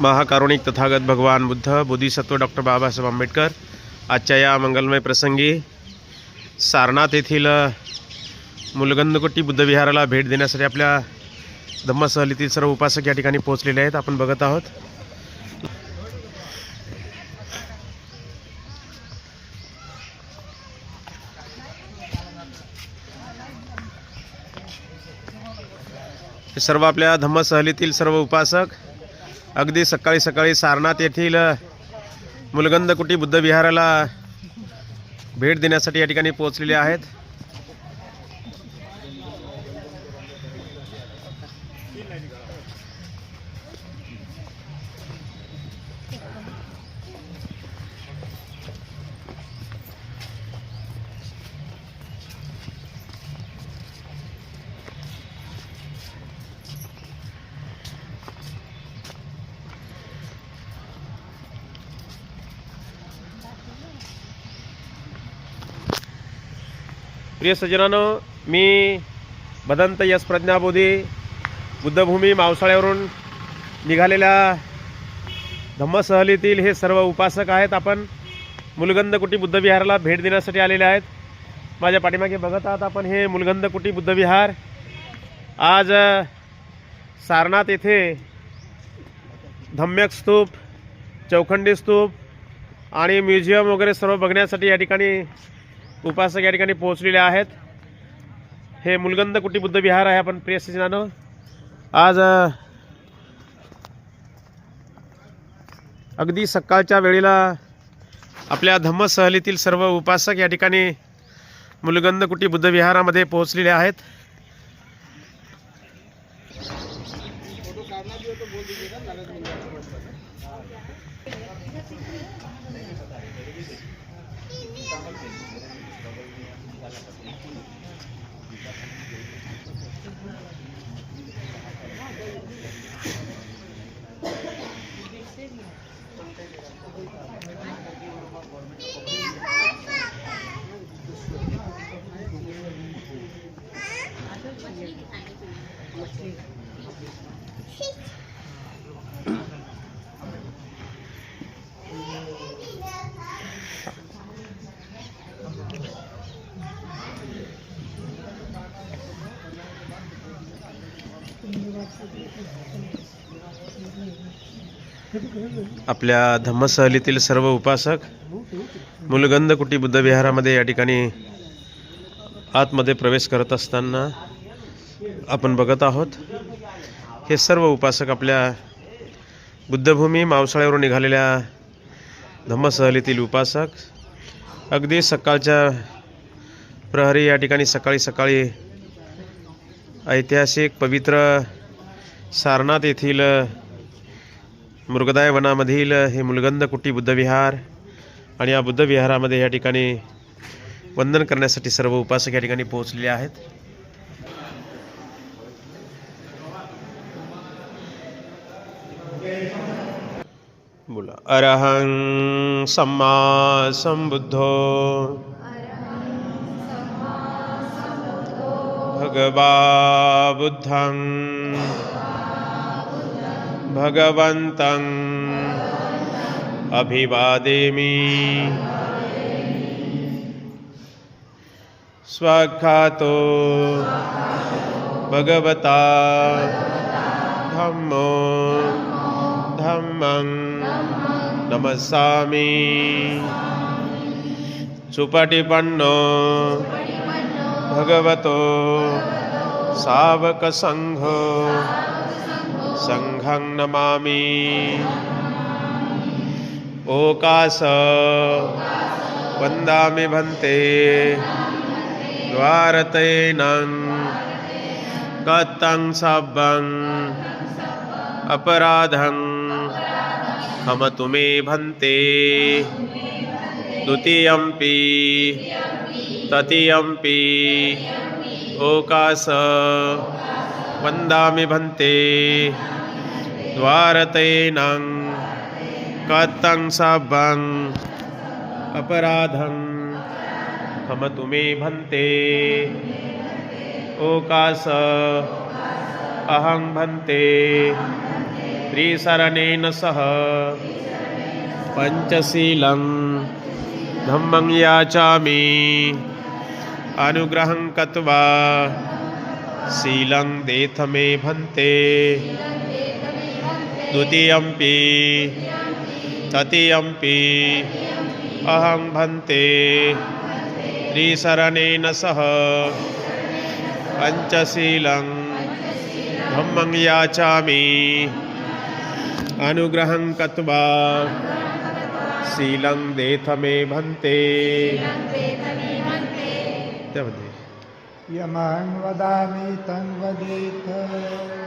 महाकारुणिक तथागत भगवान बुद्ध बोधिसत्व डॉक्टर बाबासाहेब आंबेडकर आजच्या या मंगलमय प्रसंगी सारनाथ येथील मुलगंदकोटी बुद्धविहाराला भेट देण्यासाठी आपल्या धम्मसहलीतील सर्व उपासक या ठिकाणी पोहोचलेले आहेत. आपण बघत आहोत. हे सर्व आपल्या धम्मसहलीतील सर्व उपासक अगदी सकाळी सकाळी सारनाथ येथील मुलगंदकुटी मुलगंदकुटी बुद्धविहाराला भेट देण्यासाठी या ठिकाणी पोहोचलेले आहेत. प्रिय सज्जनानो मी भदंत यश प्रज्ञाबोधी बुद्धभूमी मावसाळ्यावरून निघालेल्या धम्मसहलीतील हे सर्व उपासक आहेत. आपण मुलगंदकुटी बुद्धविहाराला भेट देण्यासाठी आलेले आहेत. माझ्या पाठीमागे बघत आहात आपण हे मुलगंदकुटी बुद्धविहार. आज सारनाथ येथे धम्यक स्तूप चौखंडी स्तूप आणि म्युझियम वगैरे सर्व बघण्यासाठी या ठिकाणी उपासक या ठिकाणी पोहोचलेले आहेत. हे मुलगंद कुटी बुद्ध विहार आहे आपण प्रिय सजनानो आज अगदी सकाळच्या वेळेला आपल्या धम्मसहलीतील सर्व उपासक या ठिकाणी मुलगंद कुटी बुद्ध विहारामध्ये पोहोचलेले आहेत. आपल्या धम्मसहलीतील सर्व उपासक मुलगंध कुटी बुद्ध विहारामध्ये या ठिकाणी आतमध्ये प्रवेश करत असताना आपण बघत आहोत हे सर्व उपासक आपल्या बुद्धभूमी मावसाळ्यावरून निघालेल्या धम्मसहलीतील उपासक. अगदी सकाळच्या प्रहरी या ठिकाणी सकाळी सकाळी ऐतिहासिक पवित्र सारनाथ येथील मृगदाय वनामधील हे मुलगंद कुटी बुद्धविहार आणि या बुद्धविहारामध्ये या ठिकाणी वंदन करण्यासाठी सर्व उपासक या ठिकाणी बोला. अरहं सम्मा संबुद्धो भगवा बुद्धं। भगवन्तं। अभिवादेमि। स्वखातो भगवता धम्मो धम्मं नमस्सामि। सुपटिपन्नो भगवतो सावकसङ्घो सङ्घं नमामि। ओकास वन्दामि भन्ते। द्वारतेनं कतं सब्बं अपराधं हमतु मे भन्ते द्वितीयम्पि तृतीयम्पि ओकास वन्दामि भन्ते द्वारतेनं कतं सब्बं अपराधं क्षमतु मे भन्ते। ओकास अहं भन्ते। त्रिसरणेन सह पञ्चशीलं धम्मं याचामि। अनुग्रहं कत्वा शीलं देथ मे भन्ते। द्वितीयम्पि तृतीयम्पि अहं भन्ते। त्रिसरणेन सह। पञ्चशीलं धम्मं याचामि। अनुग्रहं कत्वा शीलं देथ मे भन्ते। त्यामध्ये यमं वदामि तं वदेथ धम्मं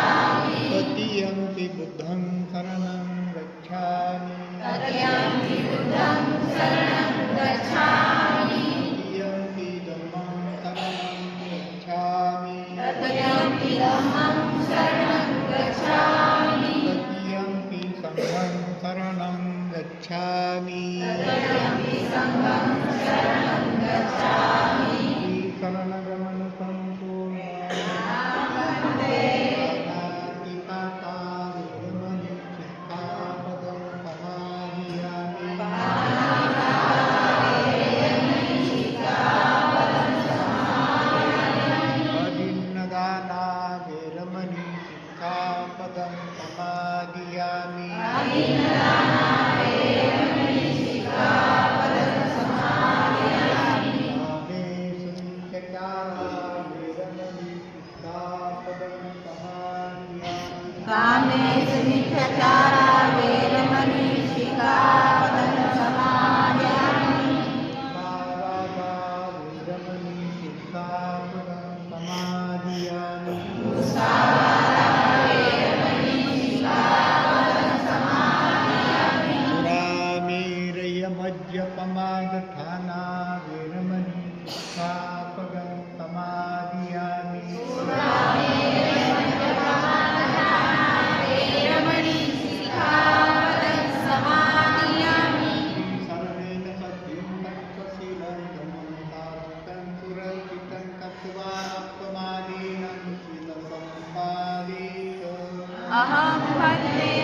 गच्छामि। सङ्घं शरणं गच्छामि। अहं वन्दे